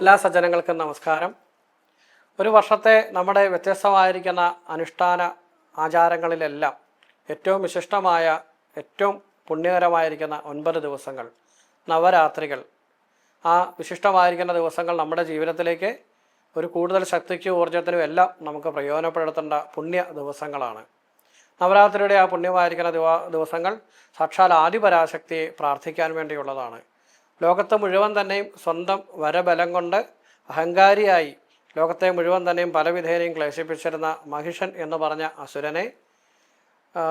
എല്ലാ സജ്ജനങ്ങൾക്കും നമസ്കാരം. ഒരു വർഷത്തെ നമ്മുടെ വ്യത്യസ്തമായിരിക്കുന്ന അനുഷ്ഠാന ആചാരങ്ങളിലെല്ലാം ഏറ്റവും വിശിഷ്ടമായ ഏറ്റവും പുണ്യകരമായിരിക്കുന്ന ഒൻപത് ദിവസങ്ങൾ നവരാത്രികൾ. ആ വിശിഷ്ടമായിരിക്കുന്ന ദിവസങ്ങൾ നമ്മുടെ ജീവിതത്തിലേക്ക് ഒരു കൂടുതൽ ശക്തിക്കും ഊർജത്തിനും എല്ലാം നമുക്ക് പ്രയോജനപ്പെടുത്തേണ്ട പുണ്യ ദിവസങ്ങളാണ്. നവരാത്രിയുടെ ആ പുണ്യമായിരിക്കുന്ന ദിവസങ്ങൾ സാക്ഷാൽ ആദിപരാശക്തിയെ പ്രാർത്ഥിക്കാൻ വേണ്ടിയുള്ളതാണ്. ലോകത്ത് മുഴുവൻ തന്നെയും സ്വന്തം വരബലം കൊണ്ട് അഹങ്കാരിയായി ലോകത്തെ മുഴുവൻ തന്നെയും പലവിധേനയും ക്ലേശിപ്പിച്ചിരുന്ന മഹിഷൻ എന്ന് പറഞ്ഞ അസുരനെ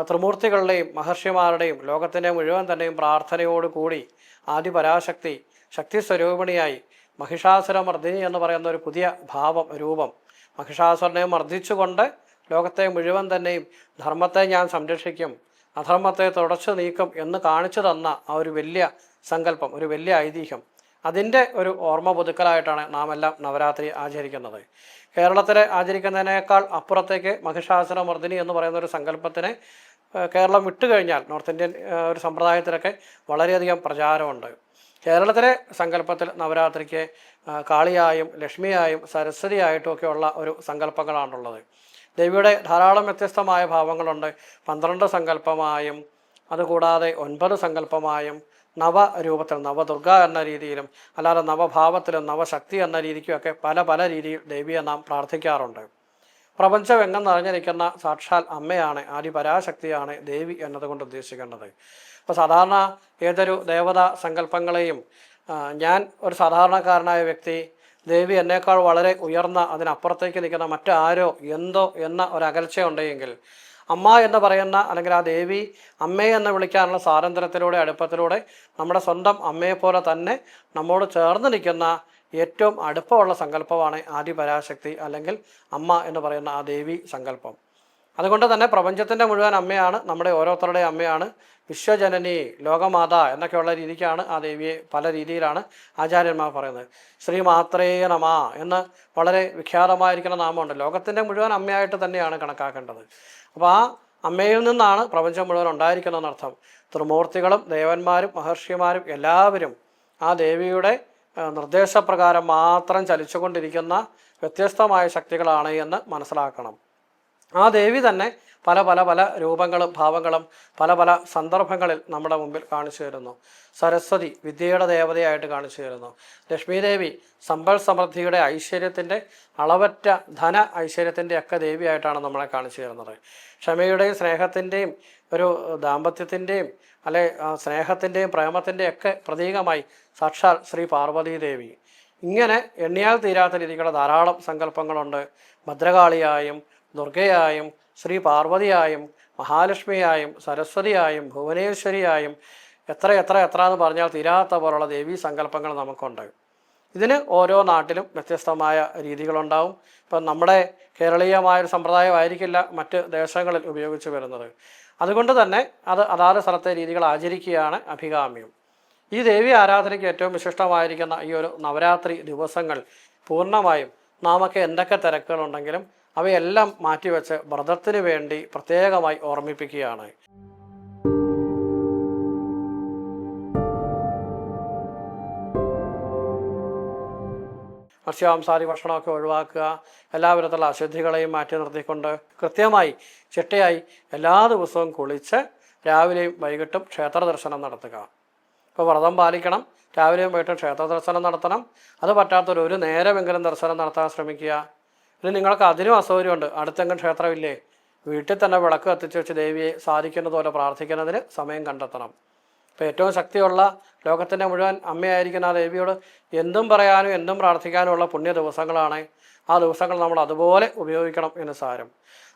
ത്രിമൂർത്തികളുടെയും മഹർഷിമാരുടെയും ലോകത്തിന്റെ മുഴുവൻ തന്നെയും പ്രാർത്ഥനയോടുകൂടി ആദിപരാശക്തി ശക്തി സ്വരൂപിണിയായി മഹിഷാസുര മർദ്ദിനി എന്ന് പറയുന്ന ഒരു പുതിയ ഭാവം രൂപം മഹിഷാസുരനെ മർദ്ദിച്ചുകൊണ്ട് ലോകത്തെ മുഴുവൻ തന്നെയും ധർമ്മത്തെ ഞാൻ സംരക്ഷിക്കും അധർമ്മത്തെ തുടച്ചു നീക്കും എന്ന് കാണിച്ചു തന്ന ആ ഒരു വലിയ സങ്കല്പം ഒരു വലിയ ഐതിഹ്യം. അതിന്റെ ഒരു ഓർമ്മ പുതുക്കലായിട്ടാണ് നാം എല്ലാം നവരാത്രി ആചരിക്കുന്നത്. കേരളത്തിലെ ആചരിക്കുന്നതിനേക്കാൾ അപ്പുറത്തേക്ക് മഹിഷാസുരമർദ്ദിനി എന്ന് പറയുന്ന ഒരു സങ്കല്പത്തിനെ കേരളം വിട്ടുകഴിഞ്ഞാൽ നോർത്ത് ഇന്ത്യൻ ഒരു സമ്പ്രദായത്തിലൊക്കെ വളരെയധികം പ്രചാരമുണ്ട്. കേരളത്തിലെ സങ്കല്പത്തിൽ നവരാത്രിക്ക് കാളിയായും ലക്ഷ്മിയായും സരസ്വതിയായിട്ടും ഒക്കെയുള്ള ഒരു സങ്കല്പങ്ങളാണുള്ളത്. ദേവിയുടെ ധാരാളം വ്യത്യസ്തമായ ഭാവങ്ങളുണ്ട്. പന്ത്രണ്ട് സങ്കല്പമായും അതുകൂടാതെ ഒൻപത് സങ്കല്പമായും നവരൂപത്തിൽ നവദുർഗ എന്ന രീതിയിലും അല്ലാതെ നവഭാവത്തിലും നവശക്തി എന്ന രീതിക്കുമൊക്കെ പല പല രീതിയിൽ ദേവിയെ നാം പ്രാർത്ഥിക്കാറുണ്ട്. പ്രപഞ്ചം എങ്ങനെ നിറഞ്ഞിരിക്കുന്ന സാക്ഷാൽ അമ്മയാണ് ആദിപരാശക്തിയാണ് ദേവി എന്നതുകൊണ്ട് ഉദ്ദേശിക്കേണ്ടത്. അപ്പോൾ സാധാരണ ഏതൊരു ദേവതാ സങ്കല്പങ്ങളെയും ഞാൻ ഒരു സാധാരണക്കാരനായ വ്യക്തി ദേവി എന്നേക്കാൾ വളരെ ഉയർന്ന അതിനപ്പുറത്തേക്ക് നിൽക്കുന്ന മറ്റാരോ എന്തോ എന്ന ഒരു അകൽച്ച ഉണ്ടെങ്കിൽ അമ്മ എന്ന് പറയുന്ന അല്ലെങ്കിൽ ആ ദേവി അമ്മയെ എന്ന് വിളിക്കാനുള്ള സ്വാതന്ത്ര്യത്തിലൂടെ അടുപ്പത്തിലൂടെ നമ്മുടെ സ്വന്തം അമ്മയെപ്പോലെ തന്നെ നമ്മോട് ചേർന്ന് നിൽക്കുന്ന ഏറ്റവും അടുപ്പമുള്ള സങ്കല്പമാണ് ആദിപരാശക്തി അല്ലെങ്കിൽ അമ്മ എന്ന് പറയുന്ന ആ ദേവി സങ്കല്പം. അതുകൊണ്ട് തന്നെ പ്രപഞ്ചത്തിന്റെ മുഴുവൻ അമ്മയാണ് നമ്മുടെ ഓരോരുത്തരുടെയും അമ്മയാണ്. വിശ്വജനനി ലോകമാത എന്നൊക്കെയുള്ള രീതിക്കാണ് ആ ദേവിയെ പല രീതിയിലാണ് ആചാര്യന്മാർ പറയുന്നത്. ശ്രീ മാത്രേ നമ എന്ന് വളരെ വിഖ്യാതമായിരിക്കുന്ന നാമമുണ്ട്. ലോകത്തിന്റെ മുഴുവൻ അമ്മയായിട്ട് തന്നെയാണ് കണക്കാക്കേണ്ടത്. അപ്പോൾ ആ അമ്മയിൽ നിന്നാണ് പ്രപഞ്ചം മുഴുവൻ ഉണ്ടായിരിക്കുന്നതെന്നർത്ഥം ത്രിമൂർത്തികളും ദേവന്മാരും മഹർഷിമാരും എല്ലാവരും ആ ദേവിയുടെ നിർദ്ദേശപ്രകാരം മാത്രം ചലിച്ചുകൊണ്ടിരിക്കുന്ന വ്യത്യസ്തമായ ശക്തികളാണ് എന്ന് മനസ്സിലാക്കണം. ആ ദേവി തന്നെ പല പല പല രൂപങ്ങളും ഭാവങ്ങളും പല പല സന്ദർഭങ്ങളിൽ നമ്മുടെ മുമ്പിൽ കാണിച്ചു തരുന്നു. സരസ്വതി വിദ്യയുടെ ദേവതയായിട്ട് കാണിച്ചു തരുന്നു. ലക്ഷ്മീദേവി സമ്പൽ സമൃദ്ധിയുടെ ഐശ്വര്യത്തിന്റെ അളവറ്റ ധന ഐശ്വര്യത്തിന്റെ ഒക്കെ ദേവിയായിട്ടാണ് നമ്മളെ കാണിച്ചു തരുന്നത്. ക്ഷമയുടെയും സ്നേഹത്തിന്റെയും ഒരു ദാമ്പത്യത്തിന്റെയും അല്ലെ സ്നേഹത്തിന്റെയും പ്രേമത്തിന്റെയും ഒക്കെ പ്രതീകമായി സാക്ഷാൽ ശ്രീ പാർവതീ ദേവി. ഇങ്ങനെ എണ്ണിയാൽ തീരാത്ത രീതിക്കുള്ള ധാരാളം സങ്കല്പങ്ങളുണ്ട്. ഭദ്രകാളിയായും ദുർഗയായും ശ്രീ പാർവതിയായും മഹാലക്ഷ്മിയായും സരസ്വതിയായും ഭുവനേശ്വരിയായും എത്ര എത്ര എത്ര എന്ന് പറഞ്ഞാൽ തീരാത്ത പോലുള്ള ദേവീ സങ്കല്പങ്ങൾ നമുക്കുണ്ട്. ഇതിന് ഓരോ നാട്ടിലും വ്യത്യസ്തമായ രീതികളുണ്ടാവും. ഇപ്പം നമ്മുടെ കേരളീയമായൊരു സമ്പ്രദായമായിരിക്കില്ല മറ്റ് ദേശങ്ങളിൽ ഉപയോഗിച്ച് വരുന്നത്. അതുകൊണ്ട് തന്നെ അത് അതാത് സ്ഥലത്തെ രീതികൾ ആചരിക്കുകയാണ് അഭികാമ്യം. ഈ ദേവി ആരാധനയ്ക്ക് ഏറ്റവും വിശിഷ്ടമായിരിക്കുന്ന ഈ ഒരു നവരാത്രി ദിവസങ്ങൾ പൂർണമായും നാമൊക്കെ എന്തൊക്കെ തിരക്കുകളുണ്ടെങ്കിലും അവയെല്ലാം മാറ്റിവെച്ച് വ്രതത്തിന് വേണ്ടി പ്രത്യേകമായി ഓർമ്മിപ്പിക്കുകയാണ്. മത്സ്യമാംസാദി ഭക്ഷണമൊക്കെ ഒഴിവാക്കുക എല്ലാ വിധത്തിലുള്ള അശുദ്ധികളെയും മാറ്റി നിർത്തിക്കൊണ്ട് കൃത്യമായി ചിട്ടയായി എല്ലാ ദിവസവും കുളിച്ച് രാവിലെയും വൈകിട്ടും ക്ഷേത്ര ദർശനം നടത്തുക. ഇപ്പോൾ വ്രതം പാലിക്കണം രാവിലെയും വൈകിട്ടും ക്ഷേത്ര ദർശനം നടത്തണം. അത് പറ്റാത്തൊരു ഒരു നേരമെങ്കിലും ദർശനം നടത്താൻ ശ്രമിക്കുക. ഇനി നിങ്ങൾക്ക് അതിനും അസൗകര്യമുണ്ട്. അടുത്തെങ്കിലും ക്ഷേത്രമില്ലേ? വീട്ടിൽ തന്നെ വിളക്ക് കത്തിച്ച് വെച്ച് ദേവിയെ സാധിക്കുന്നതുപോലെ പ്രാർത്ഥിക്കുന്നതിന് സമയം കണ്ടെത്തണം. ഇപ്പോൾ ഏറ്റവും ശക്തിയുള്ള ലോകത്തിന്റെ മുഴുവൻ അമ്മയായിരിക്കുന്ന ആ ദേവിയോട് എന്തും പറയാനും എന്തും പ്രാർത്ഥിക്കാനും ഉള്ള പുണ്യ ദിവസങ്ങളാണ് ആ ദിവസങ്ങൾ നമ്മൾ അതുപോലെ ഉപയോഗിക്കണം എന്ന് സാരം.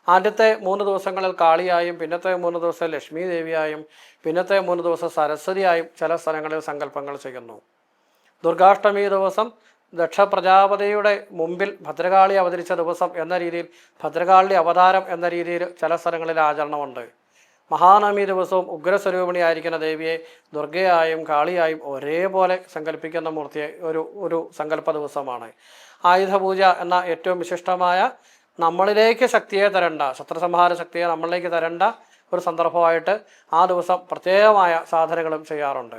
ആദ്യത്തെ മൂന്ന് ദിവസങ്ങളിൽ കാളിയായും പിന്നത്തെ മൂന്ന് ദിവസം ലക്ഷ്മി ദേവിയായും പിന്നത്തെ മൂന്ന് ദിവസം സരസ്വതിയായും ചില സ്ഥലങ്ങളിൽ സങ്കല്പങ്ങൾ ചെയ്യുന്നു. ദുർഗാഷ്ടമി ദിവസം ദക്ഷ പ്രജാപതിയുടെ മുമ്പിൽ ഭദ്രകാളി അവതരിച്ച ദിവസം എന്ന രീതിയിൽ ഭദ്രകാളി അവതാരം എന്ന രീതിയിൽ ചില സ്ഥലങ്ങളിൽ ആചരണമുണ്ട്. മഹാനവമി ദിവസവും ഉഗ്രസ്വരൂപിണിയായിരിക്കുന്ന ദേവിയെ ദുർഗയായും കാളിയായും ഒരേപോലെ സങ്കല്പിക്കുന്ന മൂർത്തിയെ ഒരു ഒരു സങ്കല്പ ദിവസമാണ്. ആയുധപൂജ എന്ന ഏറ്റവും വിശിഷ്ടമായ നമ്മളിലേക്ക് ശക്തിയെ തരണ്ട ശത്രുസംഹാര ശക്തിയെ നമ്മളിലേക്ക് തരണ്ട ഒരു സന്ദർഭമായിട്ട് ആ ദിവസം പ്രത്യേകമായ സാധനങ്ങളും ചെയ്യാറുണ്ട്.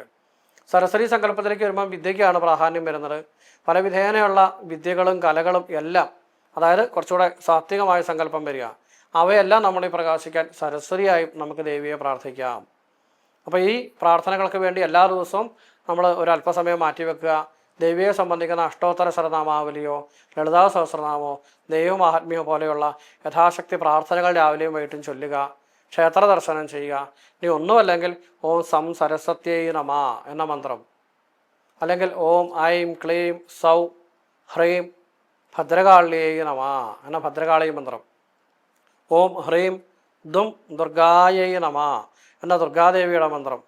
സരസ്വതി സങ്കല്പത്തിലേക്ക് വരുമ്പോൾ വിദ്യയ്ക്കാണ് പ്രാധാന്യം വരുന്നത്. പല വിധേനയുള്ള വിദ്യകളും കലകളും എല്ലാം അതായത് കുറച്ചുകൂടെ സാത്വികമായ സങ്കല്പം വരിക അവയെല്ലാം നമ്മളീ പ്രകാശിക്കാൻ സരസ്വതിയായും നമുക്ക് ദേവിയെ പ്രാർത്ഥിക്കാം. അപ്പോൾ ഈ പ്രാർത്ഥനകൾക്ക് വേണ്ടി എല്ലാ ദിവസവും നമ്മൾ ഒരു അല്പസമയം മാറ്റിവെക്കുക. ദേവിയെ സംബന്ധിക്കുന്ന അഷ്ടോത്തര സഹസ്രനാമാവലിയോ ലളിതാ സഹസ്രനാമോ ദൈവമാഹാത്മ്യമോ പോലെയുള്ള യഥാശക്തി പ്രാർത്ഥനകൾ രാവിലെയും വൈകിട്ടും ചൊല്ലുക. ക്ഷേത്ര ദർശനം ചെയ്യുക. ഇനി ഒന്നുമല്ലെങ്കിൽ ഓം സം സരസ്വത്യൈ നമ എന്ന മന്ത്രം. അല്ലെങ്കിൽ ഓം ഐം ക്ലീം സൗ ഹ്രീം ഭദ്രകാളിയൈ നമ എന്ന ഭദ്രകാളി മന്ത്രം. ഓം ഹ്രീം ദും ദുർഗായൈ നമ എന്ന ദുർഗാദേവിയുടെ മന്ത്രം.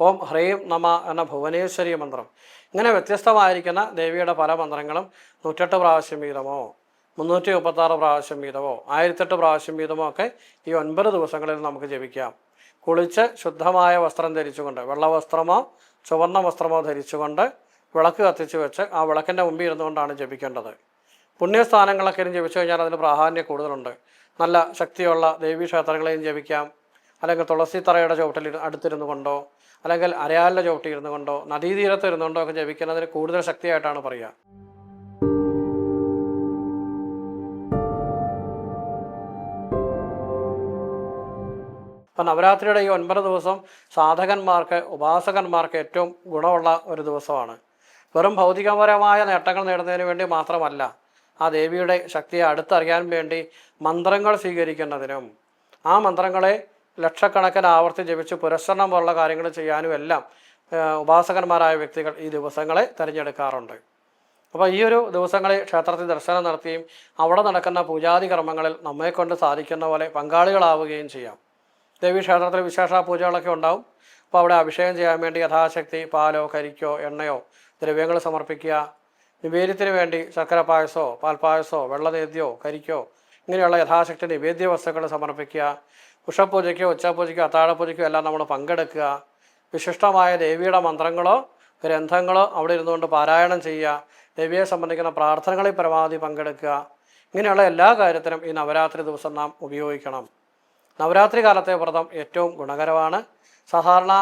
ഓം ഹ്രീം നമ എന്ന ഭുവനേശ്വരി മന്ത്രം. ഇങ്ങനെ വ്യത്യസ്തമായിരിക്കുന്ന ദേവിയുടെ പല മന്ത്രങ്ങളും നൂറ്റെട്ട് പ്രാവശ്യം വീതമോ മുന്നൂറ്റി മുപ്പത്താറ് പ്രാവശ്യം വീതമോ ആയിരത്തെട്ട് പ്രാവശ്യം വീതമോ ഒക്കെ ഈ ഒൻപത് ദിവസങ്ങളിൽ നമുക്ക് ജപിക്കാം. കുളിച്ച് ശുദ്ധമായ വസ്ത്രം ധരിച്ചുകൊണ്ട് വെള്ള വസ്ത്രമോ ചുവന്ന വസ്ത്രമോ ധരിച്ചുകൊണ്ട് വിളക്ക് കത്തിച്ച് വെച്ച് ആ വിളക്കിന്റെ മുമ്പിൽ ഇരുന്നുകൊണ്ടാണ് ജപിക്കേണ്ടത്. പുണ്യസ്ഥാനങ്ങളൊക്കെ ഇരുന്ന് ജപിച്ചു കഴിഞ്ഞാൽ അതിന് പ്രാധാന്യം കൂടുതലുണ്ട്. നല്ല ശക്തിയുള്ള ദേവീക്ഷേത്രങ്ങളെയും ജപിക്കാം. അല്ലെങ്കിൽ തുളസി തറയുടെ ചുവട്ടിൽ അടുത്തിരുന്നു കൊണ്ടോ അല്ലെങ്കിൽ അരയാലിന്റെ ചുവട്ടിൽ ഇരുന്നു കൊണ്ടോ നദീതീരത്ത് ഇരുന്നുകൊണ്ടോ ഒക്കെ ജപിക്കുന്നതിന് കൂടുതൽ ശക്തിയായിട്ടാണ് പറയുക. അപ്പം നവരാത്രിയുടെ ഈ ഒൻപത് ദിവസം സാധകന്മാർക്ക് ഉപാസകന്മാർക്ക് ഏറ്റവും ഗുണമുള്ള ഒരു ദിവസമാണ്. വെറും ഭൗതികപരമായ നേട്ടങ്ങൾ നേടുന്നതിന് വേണ്ടി മാത്രമല്ല ആ ദേവിയുടെ ശക്തിയെ അടുത്തറിയാൻ വേണ്ടി മന്ത്രങ്ങൾ സ്വീകരിക്കുന്നതിനും ആ മന്ത്രങ്ങളെ ലക്ഷക്കണക്കിന് ആവർത്തി ജപിച്ച് പുരസ്കരണം പോലുള്ള കാര്യങ്ങൾ ചെയ്യാനും എല്ലാം ഉപാസകന്മാരായ വ്യക്തികൾ ഈ ദിവസങ്ങളെ തിരഞ്ഞെടുക്കാറുണ്ട്. അപ്പോൾ ഈ ഒരു ദിവസങ്ങളിൽ ക്ഷേത്രത്തിൽ ദർശനം നടത്തുകയും അവിടെ നടക്കുന്ന പൂജാതി കർമ്മങ്ങളിൽ നമ്മെക്കൊണ്ട് സാധിക്കുന്ന പോലെ പങ്കാളികളാവുകയും ചെയ്യാം. ദേവീ ക്ഷേത്രത്തിൽ വിശേഷ പൂജകളൊക്കെ ഉണ്ടാവും. അപ്പോൾ അവിടെ അഭിഷേകം ചെയ്യാൻ വേണ്ടി യഥാശക്തി പാലോ കരിക്കോ എണ്ണയോ ദ്രവ്യങ്ങൾ സമർപ്പിക്കുക. നിവേദ്യത്തിന് വേണ്ടി ശർക്കര പായസോ പാൽപ്പായസോ വെള്ളനേദ്യോ കരിക്കോ ഇങ്ങനെയുള്ള യഥാശക്തി നിവേദ്യ വസ്തുക്കൾ സമർപ്പിക്കുക. ഉഷപൂജയ്ക്കോ ഉച്ചപൂജയ്ക്കോ അത്താഴപൂജയ്ക്കോ എല്ലാം നമ്മൾ പങ്കെടുക്കുക. വിശിഷ്ടമായ ദേവിയുടെ മന്ത്രങ്ങളോ ഗ്രന്ഥങ്ങളോ അവിടെ ഇരുന്നുകൊണ്ട് പാരായണം ചെയ്യുക. ദേവിയെ സംബന്ധിക്കുന്ന പ്രാർത്ഥനകളിൽ പരമാവധി പങ്കെടുക്കുക. ഇങ്ങനെയുള്ള എല്ലാ കാര്യത്തിനും ഈ നവരാത്രി ദിവസം നാം ഉപയോഗിക്കണം. നവരാത്രി കാലത്തെ വ്രതം ഏറ്റവും ഗുണകരമാണ്. സാധാരണ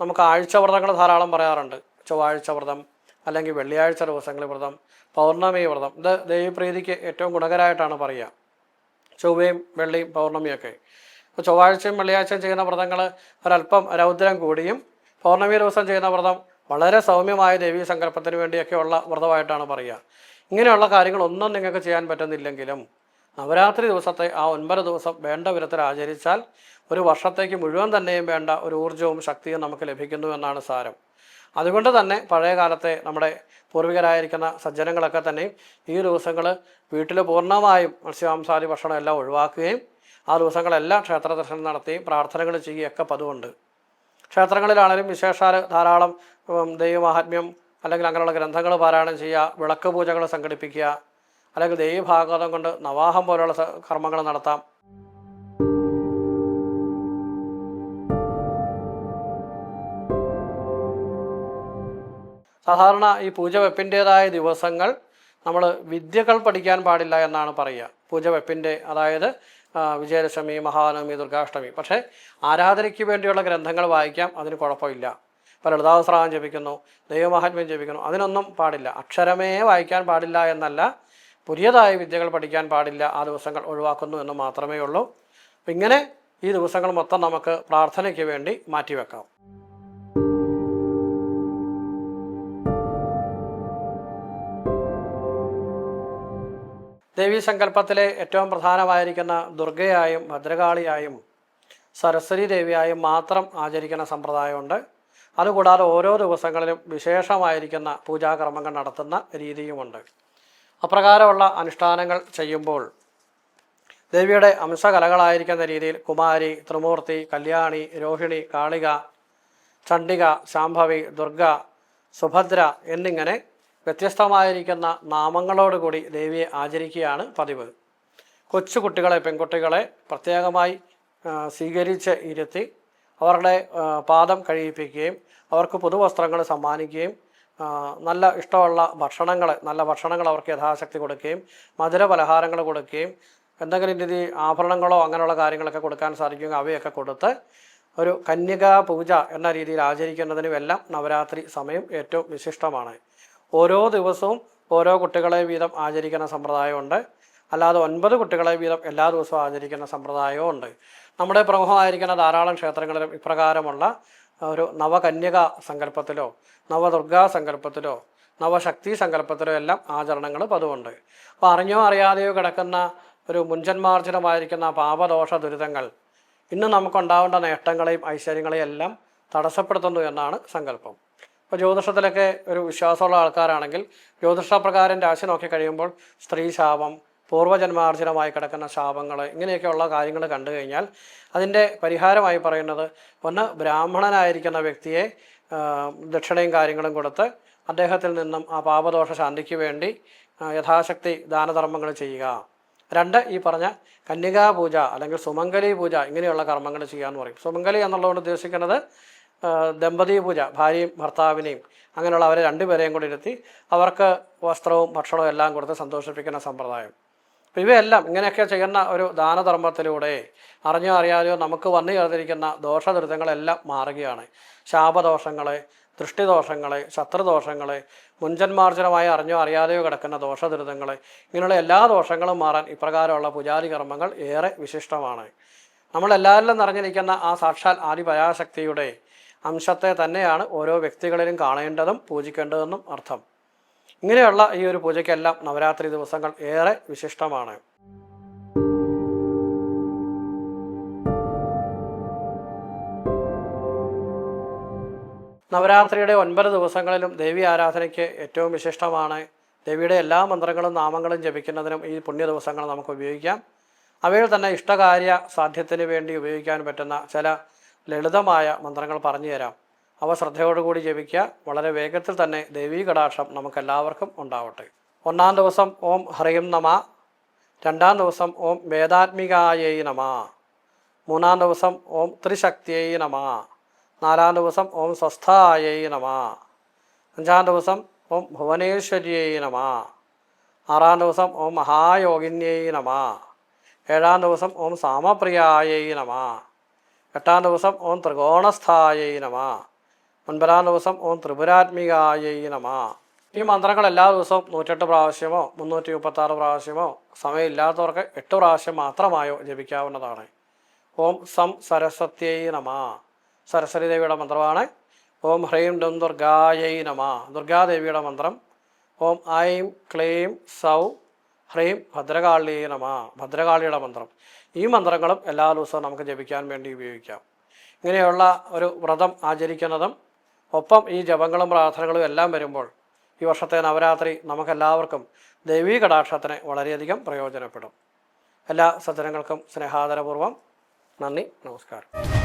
നമുക്ക് ആഴ്ച വ്രതങ്ങൾ ധാരാളം പറയാറുണ്ട്. ചൊവ്വാഴ്ച വ്രതം അല്ലെങ്കിൽ വെള്ളിയാഴ്ച ദിവസങ്ങളിൽ വ്രതം പൗർണമി വ്രതം. ഇത് ദേവിപ്രീതിക്ക് ഏറ്റവും ഗുണകരമായിട്ടാണ് പറയുക. ചൊവ്വയും വെള്ളിയും പൗർണമിയൊക്കെ. അപ്പോൾ ചൊവ്വാഴ്ചയും വെള്ളിയാഴ്ചയും ചെയ്യുന്ന വ്രതങ്ങൾ ഒരല്പം രൗദ്രം കൂടിയും പൗർണമി ദിവസം ചെയ്യുന്ന വ്രതം വളരെ സൗമ്യമായ ദേവീ സങ്കല്പത്തിന് വേണ്ടിയൊക്കെയുള്ള വ്രതമായിട്ടാണ് പറയുക. ഇങ്ങനെയുള്ള കാര്യങ്ങളൊന്നും നിങ്ങൾക്ക് ചെയ്യാൻ പറ്റുന്നില്ലെങ്കിലും നവരാത്രി ദിവസത്തെ ആ ഒൻപത് ദിവസം വേണ്ട വിധത്തിൽ ആചരിച്ചാൽ ഒരു വർഷത്തേക്ക് മുഴുവൻ തന്നെയും വേണ്ട ഒരു ഊർജവും ശക്തിയും നമുക്ക് ലഭിക്കുന്നു എന്നാണ് സാരം. അതുകൊണ്ട് തന്നെ പഴയ കാലത്തെ നമ്മുടെ പൂർവികരായിരിക്കുന്ന സജ്ജനങ്ങളൊക്കെ തന്നെയും ഈ ദിവസങ്ങൾ വീട്ടിൽ പൂർണമായും മത്സ്യമാംസാദി ഭക്ഷണം എല്ലാം ഒഴിവാക്കുകയും ആ ദിവസങ്ങളെല്ലാം ക്ഷേത്ര ദർശനം നടത്തുകയും പ്രാർത്ഥനകൾ ചെയ്യുകയൊക്കെ പതിവുണ്ട്. ക്ഷേത്രങ്ങളിലാണെങ്കിലും വിശേഷാൽ ധാരാളം ദൈവമാഹാത്മ്യം അല്ലെങ്കിൽ അങ്ങനെയുള്ള ഗ്രന്ഥങ്ങൾ പാരായണം ചെയ്യുക വിളക്ക് പൂജകൾ സംഘടിപ്പിക്കുക അല്ലെങ്കിൽ ദൈവഭാഗവതം കൊണ്ട് നവാഹം പോലുള്ള കർമ്മങ്ങൾ നടത്താം. സാധാരണ ഈ പൂജ വെപ്പിന്റേതായ ദിവസങ്ങൾ നമ്മൾ വിദ്യകൾ പഠിക്കാൻ പാടില്ല എന്നാണ് പറയുക. പൂജ വെപ്പിന്റെ അതായത് വിജയദശമി മഹാനവമി ദുർഗാഷ്ടമി. പക്ഷേ ആരാധനയ്ക്ക് വേണ്ടിയുള്ള ഗ്രന്ഥങ്ങൾ വായിക്കാം അതിന് കുഴപ്പമില്ല. ഇപ്പോൾ ലളിതാവസ്രാവം ജപിക്കുന്നു ദൈവമഹാത്മ്യം ജപിക്കുന്നു അതിനൊന്നും പാടില്ല. അക്ഷരമേ വായിക്കാൻ പാടില്ല എന്നല്ല പുതിയതായ വിദ്യകൾ പഠിക്കാൻ പാടില്ല ആ ദിവസങ്ങൾ ഒഴിവാക്കുന്നു എന്ന് മാത്രമേ ഉള്ളൂ. അപ്പം ഇങ്ങനെ ഈ ദിവസങ്ങൾ മൊത്തം നമുക്ക് പ്രാർത്ഥനയ്ക്ക് വേണ്ടി മാറ്റിവെക്കാം. ദേവീ സങ്കല്പത്തിലെ ഏറ്റവും പ്രധാനമായിരിക്കുന്ന ദുർഗയായും ഭദ്രകാളിയായും സരസ്വതി ദേവിയായും മാത്രം ആചരിക്കുന്ന സമ്പ്രദായമുണ്ട്. അതുകൂടാതെ ഓരോ ദിവസങ്ങളിലും വിശേഷമായിരിക്കുന്ന പൂജാകർമ്മങ്ങൾ നടത്തുന്ന രീതിയുമുണ്ട്. അപ്രകാരമുള്ള അനുഷ്ഠാനങ്ങൾ ചെയ്യുമ്പോൾ ദേവിയുടെ അംശകലകളായിരിക്കുന്ന രീതിയിൽ കുമാരി ത്രിമൂർത്തി കല്യാണി രോഹിണി കാളിക ചണ്ഡിക ശാംഭവി ദുർഗ സുഭദ്ര എന്നിങ്ങനെ വ്യത്യസ്തമായിരിക്കുന്ന നാമങ്ങളോടുകൂടി ദേവിയെ ആചരിക്കുകയാണ് പതിവ്. കൊച്ചുകുട്ടികളെ പെൺകുട്ടികളെ പ്രത്യേകമായി സ്വീകരിച്ച് ഇരുത്തി അവരുടെ പാദം കഴിയിപ്പിക്കുകയും അവർക്ക് പുതുവസ്ത്രങ്ങൾ സമ്മാനിക്കുകയും നല്ല ഇഷ്ടമുള്ള ഭക്ഷണങ്ങൾ നല്ല ഭക്ഷണങ്ങൾ അവർക്ക് യഥാശക്തി കൊടുക്കുകയും മധുര പലഹാരങ്ങൾ കൊടുക്കുകയും എന്തെങ്കിലും രീതി ആഭരണങ്ങളോ അങ്ങനെയുള്ള കാര്യങ്ങളൊക്കെ കൊടുക്കാൻ സാധിക്കുമെങ്കിൽ അവയൊക്കെ കൊടുത്ത് ഒരു കന്യകാ പൂജ എന്ന രീതിയിൽ ആചരിക്കുന്നതിനും എല്ലാം നവരാത്രി സമയം ഏറ്റവും വിശിഷ്ടമാണ്. ഓരോ ദിവസവും ഓരോ കുട്ടികളെ വീതം ആചരിക്കുന്ന സമ്പ്രദായമുണ്ട്. അല്ലാതെ ഒൻപത് കുട്ടികളെ വീതം എല്ലാ ദിവസവും ആചരിക്കുന്ന സമ്പ്രദായവും ഉണ്ട്. നമ്മുടെ പ്രമുഖമായിരിക്കുന്ന ധാരാളം ക്ഷേത്രങ്ങളിലും ഇപ്രകാരമുള്ള ഒരു നവകന്യക സങ്കല്പത്തിലോ നവദുർഗാ സങ്കല്പത്തിലോ നവശക്തി സങ്കല്പത്തിലോ എല്ലാം ആചരണങ്ങൾ പതിവുണ്ട്. അപ്പോൾ അറിഞ്ഞോ അറിയാതെയോ കിടക്കുന്ന ഒരു മുൻജന്മാർജിതമായിരിക്കുന്ന പാപദോഷ ദുരിതങ്ങൾ ഇന്ന് നമുക്കുണ്ടാവേണ്ട നേട്ടങ്ങളെയും ഐശ്വര്യങ്ങളെയും എല്ലാം തടസ്സപ്പെടുത്തുന്നു എന്നാണ് സങ്കല്പം. ഇപ്പോൾ ജ്യോതിഷത്തിലൊക്കെ ഒരു വിശ്വാസമുള്ള ആൾക്കാരാണെങ്കിൽ ജ്യോതിഷപ്രകാരം രാശി നോക്കി കഴിയുമ്പോൾ സ്ത്രീ ശാപം പൂർവജന്മാർജിതമായി കിടക്കുന്ന ശാപങ്ങൾ ഇങ്ങനെയൊക്കെയുള്ള കാര്യങ്ങൾ കണ്ടു കഴിഞ്ഞാൽ അതിന്റെ പരിഹാരമായി പറയുന്നത് ഒന്ന് ബ്രാഹ്മണനായിരിക്കുന്ന വ്യക്തിയെ ദക്ഷിണയും കാര്യങ്ങളും കൊടുത്ത് അദ്ദേഹത്തിൽ നിന്നും ആ പാപദോഷ ശാന്തിക്ക് വേണ്ടി യഥാശക്തി ദാനധർമ്മങ്ങൾ ചെയ്യുക. രണ്ട് ഈ പറഞ്ഞ കന്യകാ പൂജ അല്ലെങ്കിൽ സുമംഗലി പൂജ ഇങ്ങനെയുള്ള കർമ്മങ്ങൾ ചെയ്യാമെന്ന് പറയും. സുമംഗലി എന്നുള്ളതുകൊണ്ട് ഉദ്ദേശിക്കുന്നത് ദമ്പതി പൂജ ഭാര്യയും ഭർത്താവിനെയും അങ്ങനെയുള്ള അവരെ രണ്ടുപേരെയും കൂടി ഇരുത്തി അവർക്ക് വസ്ത്രവും ഭക്ഷണവും എല്ലാം കൊടുത്ത് സന്തോഷിപ്പിക്കുന്ന സമ്പ്രദായം. അപ്പോൾ ഇവയെല്ലാം ഇങ്ങനെയൊക്കെ ചെയ്യുന്ന ഒരു ദാനധർമ്മത്തിലൂടെ അറിഞ്ഞോ അറിയാതെയോ നമുക്ക് വന്നു ചേർന്നിരിക്കുന്ന ദോഷദുരിതങ്ങളെല്ലാം മാറുകയാണ്. ശാപദോഷങ്ങൾ ദൃഷ്ടിദോഷങ്ങൾ ശത്രുദോഷങ്ങൾ മുൻജന്മാർജനമായി അറിഞ്ഞോ അറിയാതെയോ കിടക്കുന്ന ദോഷദുരിതങ്ങൾ ഇങ്ങനെയുള്ള എല്ലാ ദോഷങ്ങളും മാറാൻ ഇപ്രകാരമുള്ള പുജാരി കർമ്മങ്ങൾ ഏറെ വിശിഷ്ടമാണ്. നമ്മളെല്ലാവരിലും നിറഞ്ഞിരിക്കുന്ന ആ സാക്ഷാൽ ആദിപരാശക്തിയുടെ അംശത്തെ തന്നെയാണ് ഓരോ വ്യക്തികളിലും കാണേണ്ടതും പൂജിക്കേണ്ടതെന്നും അർത്ഥം. ഇങ്ങനെയുള്ള ഈ ഒരു പൂജയ്ക്കെല്ലാം നവരാത്രി ദിവസങ്ങൾ ഏറെ വിശിഷ്ടമാണ്. നവരാത്രിയുടെ ഒൻപത് ദിവസങ്ങളിലും ദേവി ആരാധനയ്ക്ക് ഏറ്റവും വിശിഷ്ടമാണ്. ദേവിയുടെ എല്ലാ മന്ത്രങ്ങളും നാമങ്ങളും ജപിക്കുന്നതിനും ഈ പുണ്യ ദിവസങ്ങൾ നമുക്ക് ഉപയോഗിക്കാം. അവയിൽ തന്നെ ഇഷ്ടകാര്യ സാധ്യത്തിന് വേണ്ടി ഉപയോഗിക്കാൻ പറ്റുന്ന ചില ലളിതമായ മന്ത്രങ്ങൾ പറഞ്ഞു തരാം. അവ ശ്രദ്ധയോടുകൂടി ജപിക്കുക. വളരെ വേഗത്തിൽ തന്നെ ദേവീ കടാക്ഷം നമുക്കെല്ലാവർക്കും ഉണ്ടാവട്ടെ. ഒന്നാം ദിവസം ഓം ഹറിയും നമ. രണ്ടാം ദിവസം ഓം വേദാത്മികായൈ നമ. മൂന്നാം ദിവസം ഓം ത്രിശക്തിയൈ നമ. നാലാം ദിവസം ഓം സ്വസ്ഥായൈ നമ. അഞ്ചാം ദിവസം ഓം ഭുവനേശ്വര്യൈ നമ. ആറാം ദിവസം ഓം മഹായോഗിന്യൈ നമ. ഏഴാം ദിവസം ഓം സാമപ്രിയായൈ നമ. എട്ടാം ദിവസം ഓം ത്രികോണസ്ഥായൈ നമ. ഒൻപതാം ദിവസം ഓം ത്രിപുരാത്മികായൈ നമ. ഈ മന്ത്രങ്ങൾ എല്ലാ ദിവസവും നൂറ്റെട്ട് പ്രാവശ്യമോ മുന്നൂറ്റി മുപ്പത്താറ് പ്രാവശ്യമോ സമയമില്ലാത്തവർക്ക് എട്ട് പ്രാവശ്യം മാത്രമായോ ജപിക്കാവുന്നതാണ്. ഓം സം സരസ്വത്യൈ നമ. സരസ്വതി ദേവിയുടെ മന്ത്രമാണ്. ഓം ഹ്രീം ഡും ദുർഗായൈ നമ. ദുർഗാദേവിയുടെ മന്ത്രം. ഓം ഐം ക്ലീം സൗ ഹ്രീം ഭദ്രകാളി നമ. ഭദ്രകാളിയുടെ മന്ത്രം. ഈ മന്ത്രങ്ങളും എല്ലാ ദിവസവും നമുക്ക് ജപിക്കാൻ വേണ്ടി ഉപയോഗിക്കാം. ഇങ്ങനെയുള്ള ഒരു വ്രതം ആചരിക്കുന്നതും ഒപ്പം ഈ ജപങ്ങളും പ്രാർത്ഥനകളും എല്ലാം വരുമ്പോൾ ഈ വർഷത്തെ നവരാത്രി നമുക്കെല്ലാവർക്കും ദൈവീ കടാക്ഷത്തിന് വളരെയധികം പ്രയോജനപ്പെടും. എല്ലാ സജ്ജനങ്ങൾക്കും സ്നേഹാദരപൂർവം നന്ദി നമസ്കാരം.